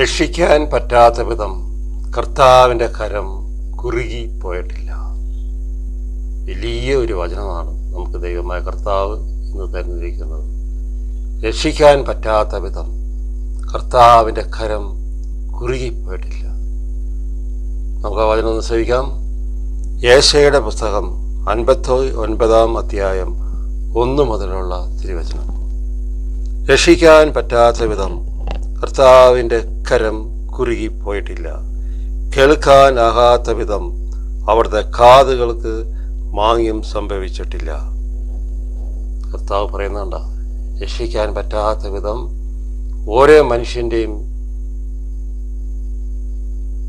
രക്ഷിക്കാൻ പറ്റാത്ത വിധം കർത്താവിന്റെ കരം കുറുകി പോയിട്ടില്ല. വലിയ ഒരു വചനമാണ് നമുക്ക് ദൈവമായ കർത്താവ് ഇന്ന് തന്നിരിക്കുന്നത്. രക്ഷിക്കാൻ പറ്റാത്ത വിധം കർത്താവിന്റെ കരം കുറുകിപ്പോയിട്ടില്ല നമുക്ക് ആ വചനം ഒന്ന് ശ്രമിക്കാം യേശയുടെ പുസ്തകം അൻപത്തി ഒൻപതാം അധ്യായം ഒന്ന് മുതലുള്ള തിരുവചനം. രക്ഷിക്കാൻ പറ്റാത്ത വിധം കർത്താവിന്റെ കരം കുറുകിപ്പോയിട്ടില്ല. കേൾക്കാനാകാത്ത വിധം അവിടുത്തെ കാതുകൾക്ക് മാങ്യം സംഭവിച്ചിട്ടില്ല. കർത്താവ് പറയുന്നുണ്ട രക്ഷിക്കാൻ പറ്റാത്ത വിധം ഓരോ മനുഷ്യന്റെയും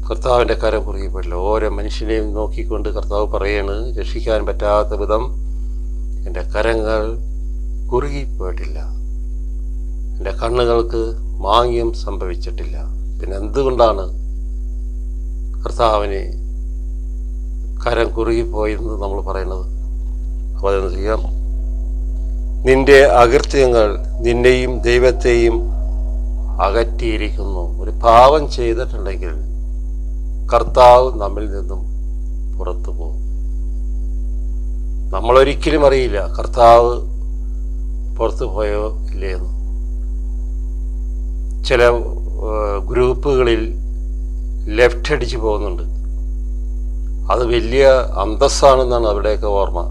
കർത്താവിന്റെ കരം കുറുകിപ്പോയിട്ടില്ല. ഓരോ മനുഷ്യനെയും നോക്കിക്കൊണ്ട് കർത്താവ് പറയാണ് രക്ഷിക്കാൻ പറ്റാത്ത വിധം എന്റെ കരങ്ങൾ കുറുകിപ്പോയിട്ടില്ല. എന്റെ കണ്ണുകൾക്ക് മാങ്യം സംഭവിച്ചിട്ടില്ല. പിന്നെ എന്തുകൊണ്ടാണ് കർത്താവിന് കരം കുറുകിപ്പോയെന്ന് നമ്മൾ പറയുന്നത്? അപ്പോൾ അതെന്ത് ചെയ്യാം. നിന്റെ അകൃത്യങ്ങൾ നിന്നെയും ദൈവത്തെയും അകറ്റിയിരിക്കുന്നു. ഒരു പാവം ചെയ്തിട്ടുണ്ടെങ്കിൽ കർത്താവ് നമ്മിൽ നിന്നും പുറത്തു പോകും. നമ്മളൊരിക്കലും അറിയില്ല കർത്താവ് പുറത്തു പോയോ ഇല്ലയെന്ന് ചില ഗ്രൂപ്പുകളിൽ ലെഫ്റ്റ് അടിച്ച് പോകുന്നുണ്ട്. അത് വലിയ അന്തസ്സാണെന്നാണ് അവിടെയൊക്കെ ഓർമ്മ.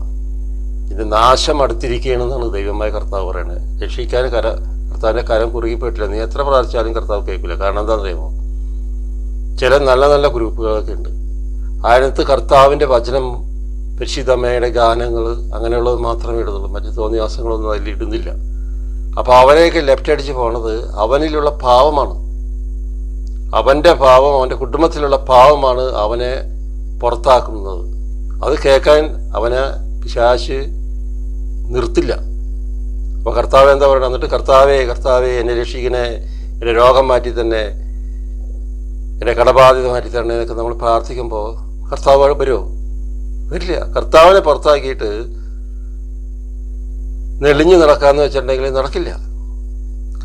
ഇത് നാശം അടുത്തിരിക്കുകയാണെന്നാണ് ദൈവമായ കർത്താവ് പറയുന്നത്. രക്ഷിക്കാൻ കര കർത്താവിന്റെ കരം കുറുകിപ്പോയിട്ടില്ല. നീ എത്ര പ്രാർത്ഥിച്ചാലും കർത്താവ് കേൾക്കില്ല. കാരണം എന്താണെന്ന് അറിയുമോ ചില നല്ല നല്ല ഗ്രൂപ്പുകളൊക്കെ ഉണ്ട്. അതിനകത്ത് കർത്താവിന്റെ വചനം പരിശുദ്ധമ്മയുടെ ഗാനങ്ങൾ അങ്ങനെയുള്ളത് മാത്രമേ ഇടുന്നുള്ളൂ. മറ്റു തോന്നിയാസങ്ങളൊന്നും അതിൽ ഇടുന്നില്ല. അപ്പോൾ അവനെയൊക്കെ ലെഫ്റ്റ് അടിച്ച് പോണത് അവനിലുള്ള പാവമാണ്. അവന്റെ ഭാവം അവന്റെ കുടുംബത്തിലുള്ള പാവമാണ് അവനെ പുറത്താക്കുന്നത്. അത് കേൾക്കാൻ അവനെ പിശാശ് നിർത്തില്ല. അപ്പോൾ കർത്താവ് എന്താ പറയുക? എന്നിട്ട് കർത്താവേ കർത്താവേ എന്നെ രക്ഷിക്കണേ എന്റെ രോഗം മാറ്റി തന്നെ എന്റെ കടബാധിത മാറ്റി തരണേ എന്നൊക്കെ നമ്മൾ പ്രാർത്ഥിക്കുമ്പോൾ കർത്താവ് വരുമോ വരില്ല. കർത്താവിനെ പുറത്താക്കിയിട്ട് നെളിഞ്ഞു നടക്കാന്ന് വെച്ചിട്ടുണ്ടെങ്കിൽ നടക്കില്ല.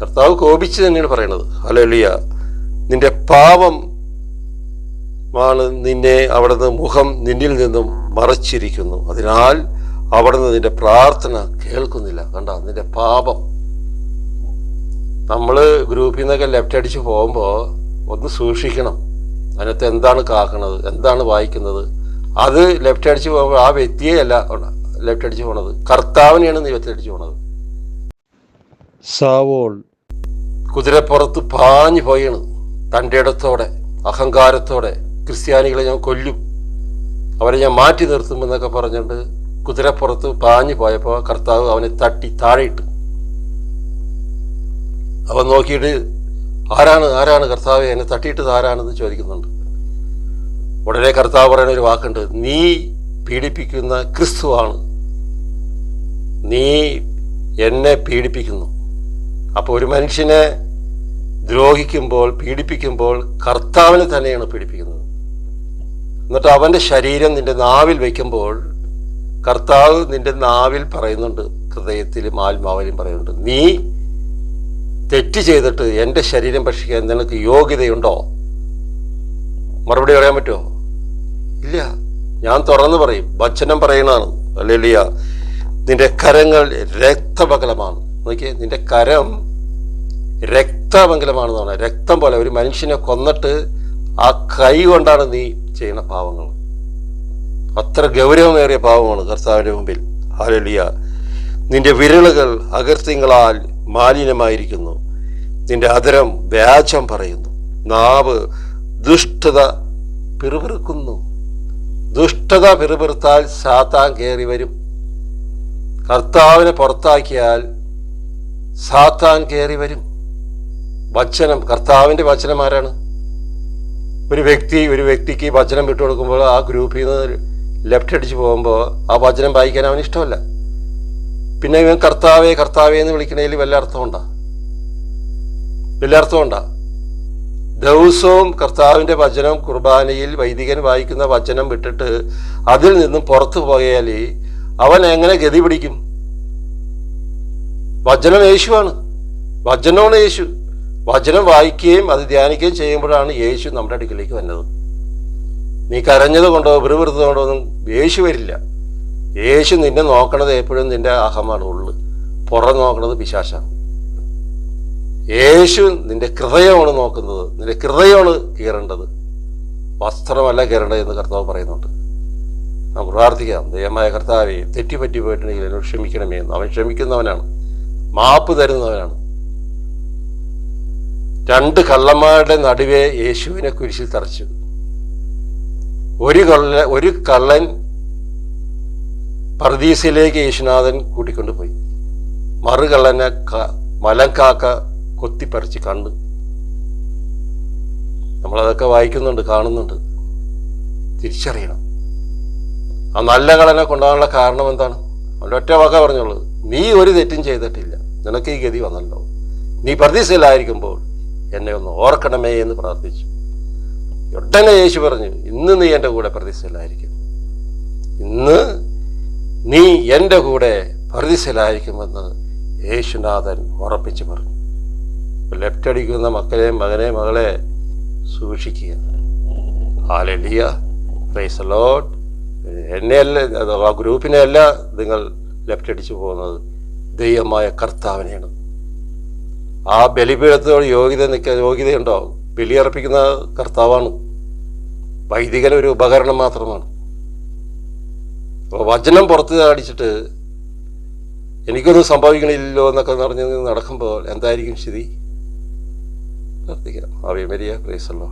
കർത്താവ് കോപിച്ച് തന്നെയാണ് പറയണത്. അലലിയ നിന്റെ പാപം ആണ് നിന്നെ അവിടുന്ന് മുഖം നിന്നിൽ നിന്നും മറച്ചിരിക്കുന്നു. അതിനാൽ അവിടുന്ന് നിന്റെ പ്രാർത്ഥന കേൾക്കുന്നില്ല. കണ്ട? നിന്റെ പാപം. നമ്മൾ ഗ്രൂപ്പിൽ നിന്നൊക്കെ ലെഫ്റ്റ് അടിച്ച് പോകുമ്പോൾ ഒന്ന് സൂക്ഷിക്കണം. അതിനകത്ത് എന്താണ് കാക്കണത്? എന്താണ് വായിക്കുന്നത്? അത് ലെഫ്റ്റ് അടിച്ച് പോകുമ്പോൾ ആ വ്യക്തിയെ അല്ല ലെഫ്റ്റ് അടിച്ച് പോണത്. കർത്താവിനെയാണ് ദൈവത്തിൽ അടിച്ചു പോണത്. സാവോൾ കുതിരപ്പുറത്ത് പാഞ്ഞു പോയാണ്. തന്റെ ഇടത്തോടെ അഹങ്കാരത്തോടെ ക്രിസ്ത്യാനികളെ ഞാൻ കൊല്ലും. അവരെ ഞാൻ മാറ്റി നിർത്തും എന്നൊക്കെ പറഞ്ഞുകൊണ്ട് കുതിരപ്പുറത്ത് പാഞ്ഞു പോയപ്പോൾ കർത്താവ് അവനെ തട്ടി താഴെയിട്ടു. അവൻ നോക്കിയിട്ട് ആരാണ് ആരാണ് കർത്താവ്? എന്നെ തട്ടിയിട്ടത് ആരാണെന്ന് ചോദിക്കുന്നുണ്ട്. ഉടനെ കർത്താവ് പറയുന്ന ഒരു വാക്കുണ്ട്. നീ പീഡിപ്പിക്കുന്ന ക്രിസ്തുവാണ് നീ എന്നെ പീഡിപ്പിക്കുന്നു. അപ്പോൾ ഒരു മനുഷ്യനെ ദ്രോഹിക്കുമ്പോൾ പീഡിപ്പിക്കുമ്പോൾ കർത്താവിനെ തന്നെയാണ് പീഡിപ്പിക്കുന്നത്. എന്നിട്ട് അവന്റെ ശരീരം നിന്റെ നാവിൽ വയ്ക്കുമ്പോൾ കർത്താവ് നിന്റെ നാവിൽ പറയുന്നുണ്ട് ഹൃദയത്തിലും ആത്മാവിലും പറയുന്നുണ്ട് നീ തെറ്റ് ചെയ്തിട്ട് എന്റെ ശരീരം ഭക്ഷിക്കാൻ നിനക്ക് യോഗ്യതയുണ്ടോ? മറുപടി പറയാൻ പറ്റുമോ? ഇല്ല. ഞാൻ തുറന്നു പറയും വചനം പറയണതാണ്. അല്ലേലിയ നിന്റെ കരങ്ങൾ രക്തപകലമാണ് നോക്കിയേ നിന്റെ കരം രക്തമംഗലമാണെന്നാണ് രക്തം പോലെ ഒരു മനുഷ്യനെ കൊന്നിട്ട് ആ കൈ കൊണ്ടാണ് നീ ചെയ്യുന്ന പാവങ്ങൾ. അത്ര ഗൗരവമേറിയ പാവമാണ് കർത്താവിന്റെ മുമ്പിൽ. ഹാലലിയ നിന്റെ വിരലുകൾ അകൃത്യങ്ങളാൽ മാലിന്യമായിരിക്കുന്നു. നിന്റെ അതരം വ്യാജം പറയുന്നു. നാവ് ദുഷ്ടത പിറുപിറുക്കുന്നു. ദുഷ്ടത പിറുപിറുത്താൽ സാത്താൻ കയറി വരും. കർത്താവിനെ പുറത്താക്കിയാൽ സാത്താൻ കയറി വരും. വചനം കർത്താവിന്റെ വചനം ആരാണ്? ഒരു വ്യക്തി ഒരു വ്യക്തിക്ക് വചനം വിട്ടു കൊടുക്കുമ്പോൾ ആ ഗ്രൂപ്പിൽ നിന്ന് ലെഫ്റ്റ് അടിച്ച് പോകുമ്പോൾ ആ വചനം വായിക്കാൻ അവന് ഇഷ്ടമല്ല. പിന്നെ ഇവൻ കർത്താവേ കർത്താവേ എന്ന് വിളിക്കണതിൽ വല്ല അർത്ഥമുണ്ടാ? വല്ല അർത്ഥമുണ്ടാ? ദിവസവും കർത്താവിന്റെ വചനം കുർബാനയിൽ വൈദികൻ വായിക്കുന്ന വചനം വിട്ടിട്ട് അതിൽ നിന്നും പുറത്തു പോയാൽ അവൻ എങ്ങനെ ഗതി പിടിക്കും? വചനം യേശുവാണ്. വചനമാണ് യേശു. വചനം വായിക്കുകയും അത് ധ്യാനിക്കുകയും ചെയ്യുമ്പോഴാണ് യേശു നമ്മുടെ അടുക്കിലേക്ക് വന്നത്. നീ കരഞ്ഞത് കൊണ്ടോ വെറുവെറുത്തത് കൊണ്ടോ ഒന്നും യേശു വരില്ല. യേശു നിന്നെ നോക്കണത് എപ്പോഴും നിന്റെ അഹമാണ് ഉള്ളു. പുറം നോക്കണത് പിശാശാണ്. യേശു നിന്റെ ഹൃദയമാണ് നോക്കുന്നത്. നിന്റെ ഹൃദയമാണ് കീറേണ്ടത്. വസ്ത്രമല്ല കീറേണ്ടത് എന്ന് കർത്താവ് പറയുന്നുണ്ട്. നമുക്ക് പ്രാർത്ഥിക്കാം. ദൈവമായ കർത്താവെ തെറ്റിപ്പറ്റി പോയിട്ടുണ്ടെങ്കിൽ എന്നോട് ക്ഷമിക്കണമേ എന്ന്. അവൻ ക്ഷമിക്കുന്നവനാണ്. മാപ്പ് തരുന്നവനാണ്. രണ്ട് കള്ളന്മാരുടെ നടുവെ യേശുവിനെ കുരിശിൽ തറച്ചു. ഒരു കള്ള ഒരു കള്ളൻ പർദീസിലേക്ക് യേശുനാഥൻ കൂട്ടിക്കൊണ്ടുപോയി. മറുകള്ളനെ മലങ്കാക്ക കൊത്തിപ്പറിച്ച് കണ്ടു. നമ്മളതൊക്കെ വായിക്കുന്നുണ്ട് കാണുന്നുണ്ട്. തിരിച്ചറിയണം. ആ നല്ല ഘടന കൊണ്ടുപോകാനുള്ള കാരണം എന്താണ്? ഒറ്റ വാക്ക പറഞ്ഞുള്ളൂ നീ ഒരു തെറ്റും ചെയ്തിട്ടില്ല. നിനക്ക് ഈ ഗതി വന്നല്ലോ. നീ പ്രതീക്ഷയിലായിരിക്കുമ്പോൾ എന്നെ ഒന്ന് ഓർക്കണമേ എന്ന് പ്രാർത്ഥിച്ചു. ഉടനെ യേശു പറഞ്ഞു ഇന്ന് നീ എന്റെ കൂടെ പ്രതീക്ഷയിലായിരിക്കും. ഇന്ന് നീ എന്റെ കൂടെ പ്രതീക്ഷയിലായിരിക്കുമെന്ന് യേശുനാഥൻ ഉറപ്പിച്ചു പറഞ്ഞു. ലെഫ്റ്റ് അടിക്കുന്ന മക്കളെ മകനെ മകളെ സൂക്ഷിക്കുക. ഹാലലിയ പ്രൈസ് ലോഡ് എന്നെയല്ല ആ ഗ്രൂപ്പിനെ അല്ല നിങ്ങൾ ലെഫ്റ്റ് അടിച്ചു പോകുന്നത്. ദൈവമായ കർത്താവിനെയാണ്. ആ ബലിപീഠത്തോട് യോഗ്യത നിൽക്കാൻ യോഗ്യതയുണ്ടോ? ബലിയർപ്പിക്കുന്ന കർത്താവാണ്. വൈദികൻ ഒരു ഉപകരണം മാത്രമാണ്. അപ്പോൾ വചനം പുറത്ത് അടിച്ചിട്ട് എനിക്കൊന്നും സംഭവിക്കണില്ലല്ലോ എന്നൊക്കെ നടന്നു നടക്കുമ്പോൾ എന്തായിരിക്കും സ്ഥിതി? പ്രാർത്ഥിക്കാം. അവയമരിയ പ്രൈസല്ലോ